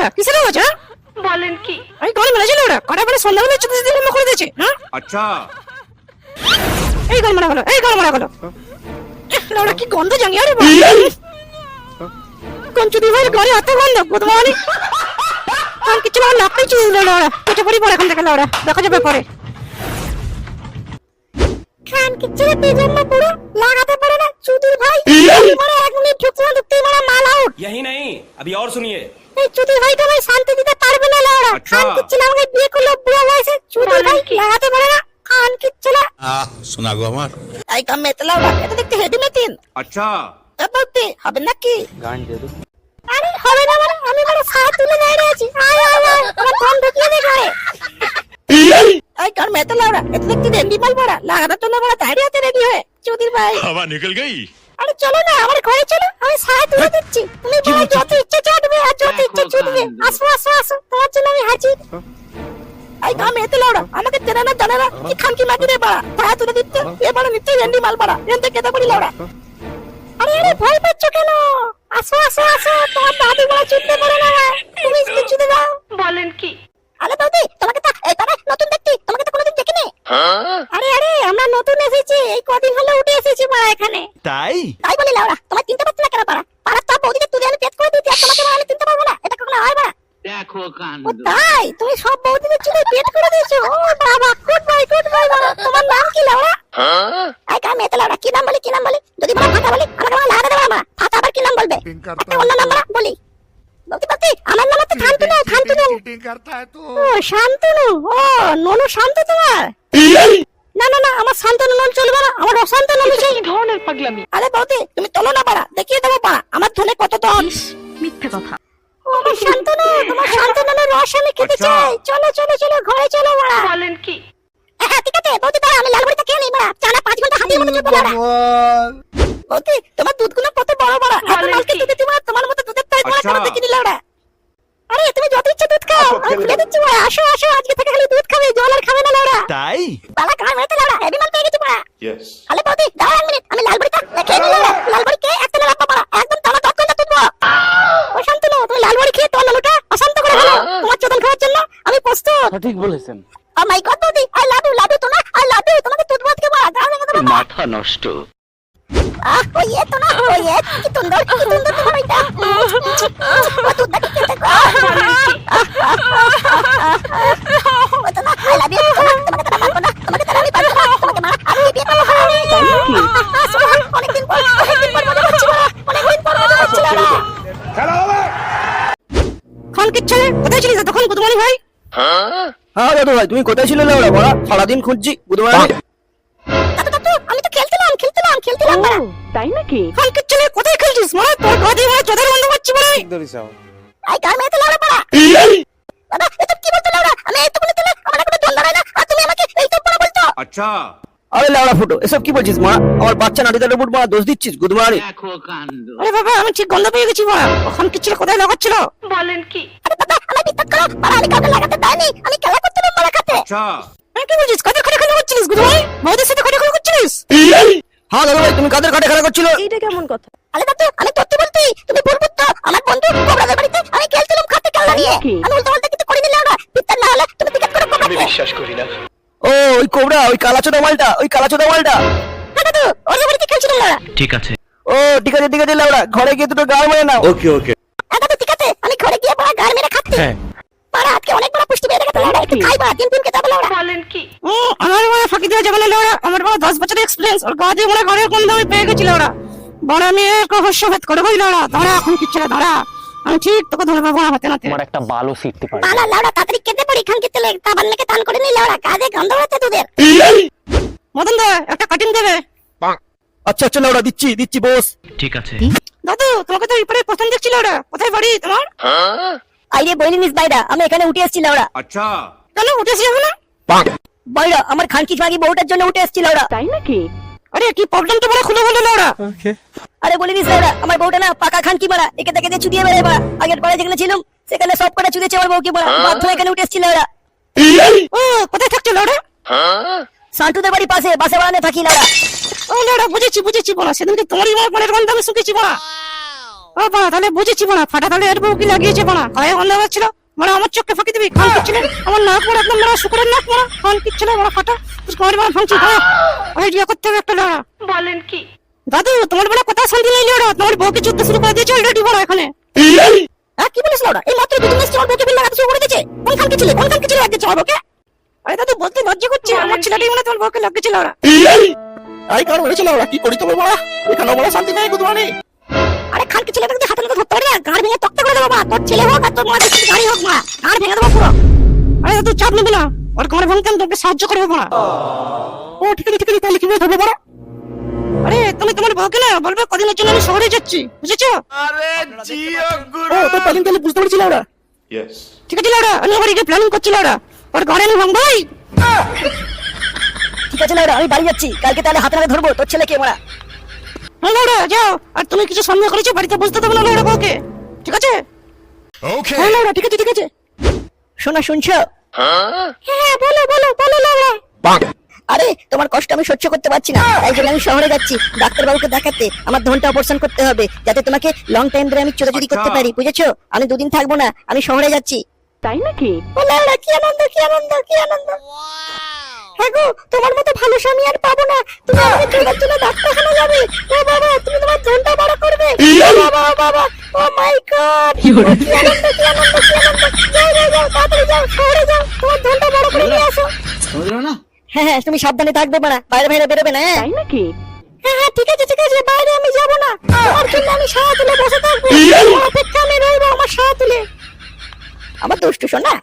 লাউডা কিসের আওয়াজ হ্যাঁ বলেন কি আমি গান মেরেছি লাউডা কটা বেলা সন্ধ্যাবেলা চুদি চুদি বন্ধ করে দিয়েছে হ্যাঁ अच्छा এই গান মারা গেল এই গান মারা গেল লাউডা কি গন্ধ জানি আরে কোন চুদি ভাই গাড়ি এত গন্ধ বুধমানি আর কিছু না লাপটাই চুদি দিল লাউডা কেটে পড়ি পড়ে এখান থেকে লাউডা দেখা যাবে পরে খান কি ছেলে বেজন্য পুরো লাগাতে পারে না চুদির ভাই মানে এক মিনিট ঢুকতে না ঢুকতেই মানে মাল আউট यही नहीं अभी और सुनिए এই চুদির ভাইকে ভাই শান্তি দিতে পারবে না লাউরা আচ্ছা। খান কিচ্ছিল আমাকে বিয়ে করল বুয়া হয়েছে চুদির মানে ভাই লাগাতে পারে না খান কিচ্ছিল আহ শোনা গো আমার। এই কাম মেতে লাউরা এটা দেখতে হেডি মেতিন। আচ্ছা। এ বলতে হবে নাকি গান দে আরে হবে না মানে আমি মানে সাহা তুলে দাঁড়িয়ে আছি আয় আয় আয় আমার ধন ঢুকিয়ে দে করে এই কার মেতে লাউরা এটা দেখতে হেডি মাল পড়া লাগাতে তো না পড়া দাঁড়িয়ে আছে রেডি হয়ে চুদির ভাই। হাওয়া নিকল গই? আরে চলো না আমার ঘরে চলো আমি সাহায্য তুলে দিচ্ছি। তুমি বলো যত ইচ্ছে চাটবে আর যত ইচ্ছে চুদবে আসো আসো আসো তোমার জন্য আমি হাজির। এই কাম এতে লাউডা আমাকে চেনে না জানে না কি খানকি মাগি রে বাড়া সাহায্য তুলে দিচ্ছে। এবারে নিচ্ছে রেন্ডি মাল পাড়া এনতে কেটে পড়ি লাউডা আরে আরে ভয় পাচ্ছ কেন? আসো আসো আসো তোমার দাদু বড় চুদতে পারে না। তুমি চুদে যাও বলেন কি? আরে বৌদি তোমাকে তো এই তারা নতুন দেখছি তোমাকে তো কোনোদিন দেখিনি আরে আরে আমরা নতুন এসেছি এই কদিন হলো উঠে এসেছি মা এখানে তাই? তাই বলি লাউরা তোমার চিনতে পারছি না কেন পারা পাড়ার তো বৌদিকে তুলে আমি পেট করে দিচ্ছি আর তোমাকে আমি চিনতে পারব না এটা কখনো হয় না। দেখো ও তাই তুমি সব বৌদিদের চুলে পেট করে দিয়েছ। ও বাবা গুড বাই গুড বাই বাবা। তোমার নাম কি লাউরা? আই কাম মেতে লাউরা? কি নাম বলি কি নাম বলি? যদি বলা ফাটা বলি আমাকে মা লাগা দেবে আমার ফাটা আবার কি নাম বলবে? একটা অন্য নাম বলা বলি। বলতে পারতি আমার নাম হচ্ছে শান্তনু শান্তনু। ও শান্তনু। ও ননু শান্ত তোমার? না না না আমার শান্তনু নন চলবে না আমার অশান্ত ননু চাই কি ধরনের পাগলামি? আরে বৌদি তুমি তোলো না পারা দেখিয়ে দেবো পারা আমার ধনে কত দন মিথ্যে কথা। আমার শান্তনু তোমার শান্তনুর রস আমি খেতে আচ্ছা। চাই। চলো চলো চলো ঘরে চলো মারা বলেন কি? হ্যাঁ ঠিক আছে বৌদি দাঁড়া আমি লালবাড়িতে খেয়ে নিই মারা চানা পাঁচ ঘণ্টা হাতির মতো চুপ মারা বৌদি তোমার দুধগুলো কত বড় বড়। এত মালকে দুধে তোমার তোমার মতো দুধের তাই তোমার আচ্ছা। কেন দেখিনি লাউডা আরে তুমি যত ইচ্ছে দুধ খাও। আমি খুলে দিচ্ছি মারা আসো আসো আজকে থেকে খালি দুধ খাবে জল আর খাবে না লাউডা তাই? বালা কার মেতে লাউডা হেভি মাল পেয়ে গেছি মারা আলে বৌদি দাঁড়া এক মিনিট আমি লালবাড়িটা খেয়ে নিই লাউডা লালবাড়ি খেয়ে একটা লাপা পারা একদম টানা দশ ঘণ্টা তুলবো। ও শান্তনু তুমি লালবাড়ি খেয়ে তোমার নানুটা অশান্ত করে ফেলো। তোমার চোদন খাওয়ার জন্য আমি প্রস্তুত। সঠিক বলেছেন। ও মাই গড বৌদি I love you love you তোমার আই লাভ ইউ তোমাকে তুলবো আজকে মারা দাঁড়া দেখে দেবো মাথা নষ্ট আহ ওই এ তো না ওই এ কি সুন্দর কি সুন্দর তোমার ওইটা ও তুই দেখি খেতে গো ও তো না আই লাভ ইউ তোমাকে তো মারবো না তোমাকে তো আমি পারব না তোমাকে মারা আমি বিয়ে করব অনেকদিন পর অনেকদিন পর মজা হচ্ছে অনেকদিন পর মজা হচ্ছে না। খান কিচ্ছে কোথায় ছিলিস তখন গুদমানি ভাই? হ্যাঁ দাদু ভাই তুমি কোথায় ছিলে ওরা? বড়া সারাদিন খুঁজছি বুধবার আমি তো খেলতেলাম খেলতেলাম খেলতেলাম বাড়া। তাই নাকি? কালকে চলে কোথায় খেলছিস মনে? তোর ঘরে মনে চোদের বন্ধ করছি মনে দড়িস আই কার মেয়ে তো পাড়া দাদা এটা কি বলতো লাউড়া? আমি এত বলে দিলে আমার কোনো দ্বন্দ্ব হয় না। আর তুমি আমাকে এই তো পড়া বলতো। আচ্ছা। আরে লাউড়া ফুটো এসব কি বলছিস মা? আমার বাচ্চা নাটিদারের উপর মা দোষ দিচ্ছিস গুদমারি আরে বাবা আমি ঠিক গন্ধ পেয়ে গেছি মা। ওখান কি ছিল কোথায় লাগাচ্ছিল? বলেন কি? আরে দাদা আমার বিপদ করো আমি কাউকে লাগাতে দেয়নি। আমি খেলা করতে পারা খাতে। আচ্ছা। হ্যাঁ, কি বলছিস? কাদের খাটে খেলা করছিস গুরু ভাই? বউদের সাথে খাটে খেলা করছিস হ্যাঁ দাদা ভাই তুমি কাদের খাটে খেলা করছিল? এইটা কেমন কথা? আরে দাদু আমি সত্যি বলতে তুমি ভুল বুঝছ। আমার বন্ধু কোবরাদের বাড়িতে আমি খেলছিলাম খাটে খেলা নিয়ে। আমি উল্টো পাল্টা কিছু করিনি না পিতার না হলে তুমি টিকেট করে কোবরা। বিশ্বাস করি না। ও ওই কোবরা ওই কালাচোদা মালটা ওই কালাচোদা মালটা। হ্যাঁ দাদু ওর বাড়িতে খেলছিলাম না ঠিক আছে। ও ঠিক আছে ঠিক আছে লাউড়া ঘরে গিয়ে দুটো গাল মেরে নাও। ওকে ওকে হ্যাঁ, দাদু ঠিক আছে আমি ঘরে গিয়ে বড় গাল মেরে খাচ্ছি। হ্যাঁ। এক্সপিরিয়েন্স পেয়ে ওরা বড় মেয়ে করে এখন আমি তোকে কেটে পড়ি খান করে কাজে একটা দেবে। আচ্ছা দিচ্ছি দিচ্ছি ঠিক আছে। দাদু তোমাকে তো এরপরে পছন্দ দেখছিল ওরা কোথায় বাড়ি তোমার? আইরে বইলি নিস বাইরা আমি এখানে উঠে এসেছি লাউড়া আচ্ছা। কেন উঠেছি না বাইরা আমার খানকি মাগি বউটার জন্য উঠে এসেছি লাউড়া তাই নাকি? আরে কি প্রবলেম তো খুলে বলে লাউড়া আরে বলি আমার বউটা না পাকা খানকি মারা একে তাকে দিয়ে চুদিয়ে আগের পরে যেখানে ছিলাম সেখানে সব কটা চুদিয়েছে আমার বউকে বড় হ্যাঁ? বাধ্য এখানে উঠে এসেছি লাউড়া ইয়ে! ও কোথায় থাকছো লাউড়া হ্যাঁ? শান্তুদের বাড়ি পাশে বাসে বাড়ানে থাকি লাউড়া ও লাউড়া বুঝেছি বুঝেছি বড়া সেদিনকে তোমারই মনে মানে গন্ধ আমি শুকেছি বড়া ও বাবা তাহলে বুঝেছি বানা ফাটা তাহলে এর বউ কি লাগিয়েছে অন্ধ ছিল মানে আমার চোখে ফাঁকি দিবি? খান কিচ্ছিল আমার নাক পড়ে একদম মানে শুকুরের নাক পড়া খান কিচ্ছিল মানে ফাটা। তোমার ভাঙছি আইডিয়া করতে হবে একটা লড়া। বলেন কি? দাদু তোমার বলে কথা শান্তি নেই লড়া। তোমার বউকে যুদ্ধ শুরু করে দিয়েছে অলরেডি বড় এখানে। হ্যাঁ কি বলিস লড়া? এই মাত্র দুদিন এসছে আমার বউকে বিল লাগাতে শুরু করে দিয়েছে। কোন ছিলে কোন ছিলে লাগিয়েছে আমার বউকে? আরে দাদু বলতে লজ্জা করছে। আমার ছেলেটাই মনে তোমার বউকে লাগিয়েছে লড়া। আই কার বলেছিল ওরা কি করি তবে বড়া এখানে বড় শান্তি নাই গুদমানি। আরে খানকে ছেলেটাকে যদি হাতে ধরতে পারি না? গাড় ভেঙে তক্তা করে দেবো মা তোর ছেলে হোক আর তোর মা গাড়ি হোক মা গাড় ভেঙে দেবো পুরো। আরে তুই চাপ নিবি না। ওর ঘরে ভাঙতে আমি তোকে সাহায্য করব মা ও ঠিক আছে ঠিক আছে তাহলে কীভাবে ধরবো বড়? আরে তুমি তোমার বউকে না বলবে কদিনের জন্য আমি শহরে যাচ্ছি বুঝেছ? ও তো প্ল্যানিং তাহলে বুঝতে পারছিল ওরা Yes. ঠিক আছে লাউডা আমি আবার এটা প্ল্যানিং করছিল ওরা ওর ঘরে আমি ভাঙবাই ঠিক আছে লাউডা আমি বাড়ি যাচ্ছি। কালকে তাহলে হাতে হাতে ধরবো তোর ছেলেকে মারা? হ্যাঁ যাও। আর তুমি কিছু সন্দেহ করেছ বাড়িতে বুঝতে দেবো না লাউডা বউকে। ঠিক আছে? ওকে হ্যাঁ ঠিক আছে ঠিক আছে। শোনা শুনছো? হ্যাঁ বলো বলো বলো লাউডা আরে তোমার কষ্ট আমি সহ্য করতে পারছি না। তাই জন্য আমি শহরে যাচ্ছি ডাক্তার বাবুকে দেখাতে। আমার ধনটা অপারেশন করতে হবে যাতে তোমাকে লং টাইম ধরে আমি চোরাচুরি করতে পারি বুঝেছ? আমি দুদিন থাকব না আমি শহরে যাচ্ছি। তাই নাকি? কি আনন্দ কি আনন্দ কি আনন্দ। হ্যাঁ গো তোমার মতো ভালো স্বামী আর পাবো না। তুমি আমাকে চোরার জন্য ডাক্তারখানা যাবে। ও বাবা তুমি তোমার ধনটা বড় করবে। ও বাবা ও বাবা। Oh my God. কি আনন্দ কি আনন্দ কি আনন্দ। যাও যাও যাও তাড়াতাড়ি যাও শহরে যাও। তোমার ধনটা বড় করে নিয়ে আসো। বুঝলো না? হ্যাঁ হ্যাঁ তুমি সাবধানে থাকবে মারা বাইরে বাইরে বেরোবে না হ্যাঁ? তাই নাকি? হ্যাঁ হ্যাঁ ঠিক আছে ঠিক আছে বাইরে আমি যাব না। তোমার জন্য আমি সাহা তুলে বসে থাকব। অপেক্ষা আমি রইবো আমার সাহা তুলে। আমার দুষ্টু শোনা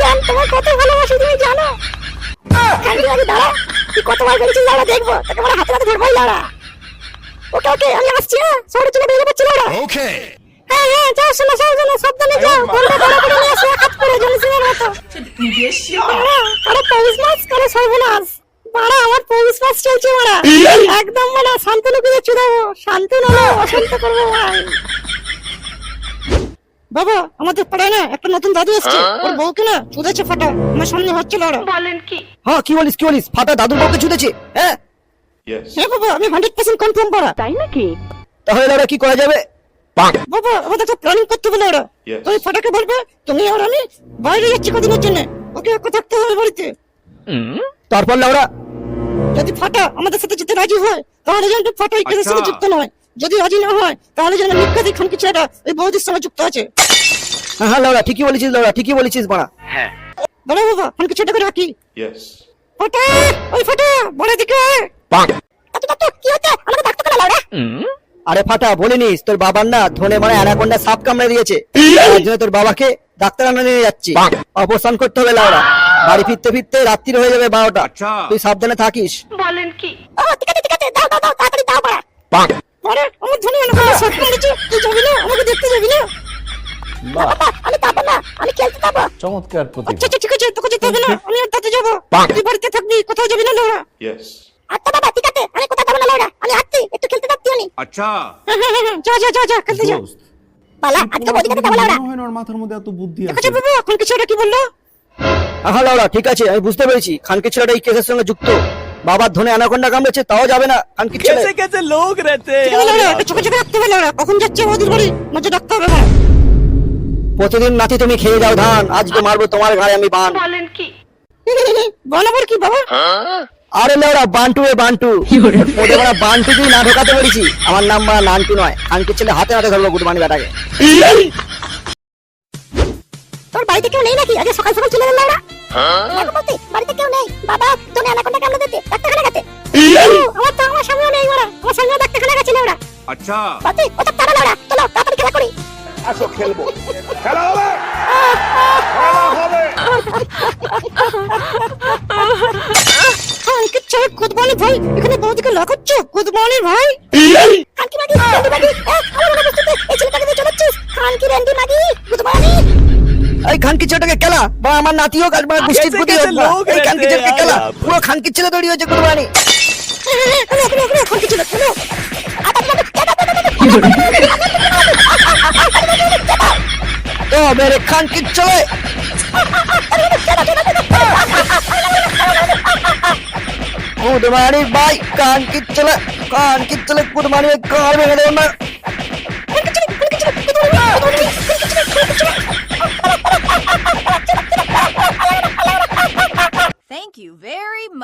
জান কত ভালোবাসি তুমি জানো আগে দাঁড়া তুই কতবার দাঁড়া দেখব তাকে বলে হাতে দাঁড়া ওকে আমি হ্যাঁ হ্যাঁ শোনো যাও শোনো সাবধানে যাও নিয়ে সর্বনাশ বাড়া আমার পৌষ মাস চলছে বাড়া একদম মানে শান্তনু করে চুদাবো শান্তনু হলো অশান্ত করব ভাই। বাবা আমাদের পাড়ায় না একটা নতুন দাদু এসছে। ওর বউকে না চুদেছে ফাটা আমার সামনে হচ্ছিল ওরা বলেন কি? হ্যাঁ কি বলিস কি বলিস? ফাটা দাদুর বউকে ছুটেছে হ্যাঁ. হ্যাঁ বাবা আমি হান্ড্রেড পার্সেন্ট কনফার্ম করা। তাই নাকি? তাহলে ওরা কি করা যাবে? বাবা আমাদের তো প্ল্যানিং করতে বলে ওরা. তুমি ফাটাকে বলবে তুমি আর আমি বাইরে যাচ্ছি কদিনের জন্য। ওকে একা থাকতে হবে বাড়িতে। তারপর লাউরা যদি ফাটা আমাদের সাথে যেতে রাজি হয় তাহলে যেন ফাটা এই কেসের সঙ্গে যুক্ত নয়। যদি রাজি না হয় তাহলে যেন নিকাতি খান কিছু একটা। ওই বৌদির সঙ্গে যুক্ত আছে। হ্যাঁ হ্যাঁ লাউরা ঠিকই বলেছিস লাউরা ঠিকই বলেছিস মারা হ্যাঁ। বলো বাবা খান কিছু একটা করে রাখি। Yes. ফাটা ওই ফাটা বলে দিকে। কি হচ্ছে? আমাকে করে লাউরা? আরে ফাটা বলিনিস তোর বাবার না ধনে মানে অ্যানাকোন্ডা সাপ কামড়ে দিয়েছে। তার জন্য তোর বাবাকে ডাক্তার আনা নিয়ে যাচ্ছি। অপারেশন করতে হবে লাউরা। বাড়ি ফিরতে ফিরতে রাত্রি হয়ে যাবে বারোটা। তুই সাবধানে থাকিস। বলেন কি? ও ঠিক আছে ঠিক আছে দাও দাও দাও তাড়াতাড়ি দাও পরে আমার ধনী অনেক সব করেছে তুই যাবি না? আমাকে দেখতে যাবি না? বাবা আমি যাব না আমি খেলতে যাব। চমৎকার প্রতিভা। আচ্ছা ঠিক আছে তোকে যেতে হবে না আমি আর তাতে যাব। তুই বাড়িতে থাকবি কোথাও যাবি না লোরা Yes. আচ্ছা বাবা ঠিক আছে আমি কোথাও যাব না লোরা আমি আসছি একটু খেলতে যাচ্ছি আমি। আচ্ছা। যা যা যা যা খেলতে যা। পালা আজকে বৌদি কাছে যাব লোরা হয় না ওর মাথার মধ্যে এত বুদ্ধি আচ্ছা বাবা এখন কিছু কি বলল? হ্যাঁ লাউরা ঠিক আছে আমি বুঝতে পেরেছি খানকে ছেলেটা এই কেসের সঙ্গে যুক্ত। বাবার ধনে অ্যানাকোন্ডা কামড়েছে তাও যাবে না খানকি ছেলে। একটু চোখে চোখে রাখতে হবে লোরা কখন যাচ্ছে বাড়ি? নজর রাখতে হবে বাবা প্রতিদিন নাতি তুমি খেয়ে যাও ধান আজকে মারবো তোমার ঘাড়ে আমি বান। বলেন কি? বাবা? আরে লেওরা বান্টু এ বান্টু। ওদের মানে বান্টু তুই না ঢোকাতে পেরেছি আমার নাম মানে নান্টু নয় খানকে ছেলে হাতে হাতে ধরবো গুডমানি বেটাকে তোর বাড়িতে কেউ নেই নাকি? আগে সকাল সকাল চলে গেল ওরা দেখো বলতে বাড়িতে কেউ নেই। বাবা তুমি অ্যানাকোন্ডা কামড়ে দিতে ডাক্তারখানা গেছে। আমার তো আমার স্বামীও নেই ওরা। আমার স্বামীও ডাক্তারখানা গেছিল ওরা আচ্ছা। বলতে ওটা তারা ওরা চলো তাড়াতাড়ি খেলা করি। হ্যাঁ কিচ্ছু গুড মর্নিং ভাই এখানে বৌদিকে লাগাচ্ছ গুড মর্নিং ভাই খানকি মাগি রেন্ডি মাগি আমার অনুপস্থিতিতে এই ছেলেটাকে দিয়ে চলেছিস খানকি রেন্ডি মাগি গুড মর্নিং এই খানকি ছেলেটাকে খেলা বা আমার নাতি হোক আর মানে গোষ্ঠীর প্রতি হোক এই খানকি ছেলেকে খেলা পুরো খানকি ছেলে তৈরি হয়েছে গুডমানি খানকি ছিল Oh man, it can't control it! കുടുമാണി ബായ് കാണിക്കിച്ചല കാണിക്കിച്ചല കുടുമാണി കാലം എങ്ങനെയാണ് Thank you very much.